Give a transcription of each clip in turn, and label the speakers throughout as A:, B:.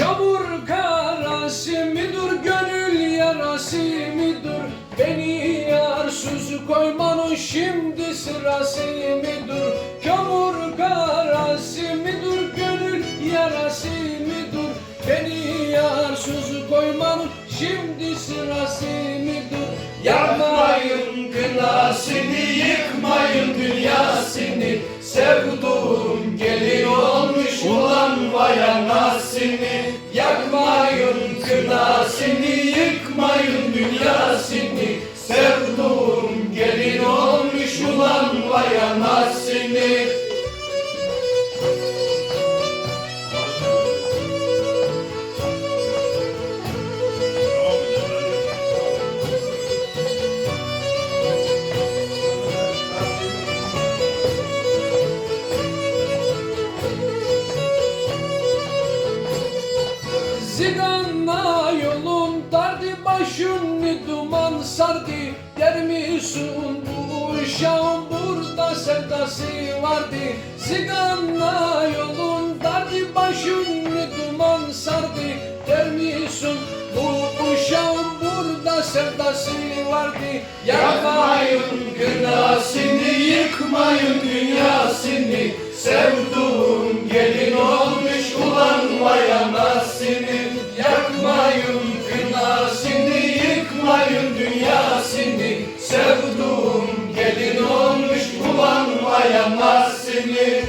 A: Çamur karası midur, gönül yarası midur? Beni yarsız koymanın şimdi sırası midur? Çamur karası midur, gönül yarası midur? Beni yarsız koymanın şimdi sırası midur?
B: Yapmayın kınasını, yıkmayın dünyasını. Sevduğum gelin olmuş ulan vay anasını. Yakmayın kınasını,
A: Ziganla yolun dardı başını duman sardı. Der misin bu uşağın burada sevdası vardı. Ziganla yolun dardı başını duman sardı. Der misin bu uşağın burada sevdası vardı.
B: Yakmayın kınasını, yıkmayın dünyasını vay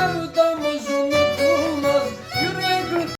A: Eu tamo junto.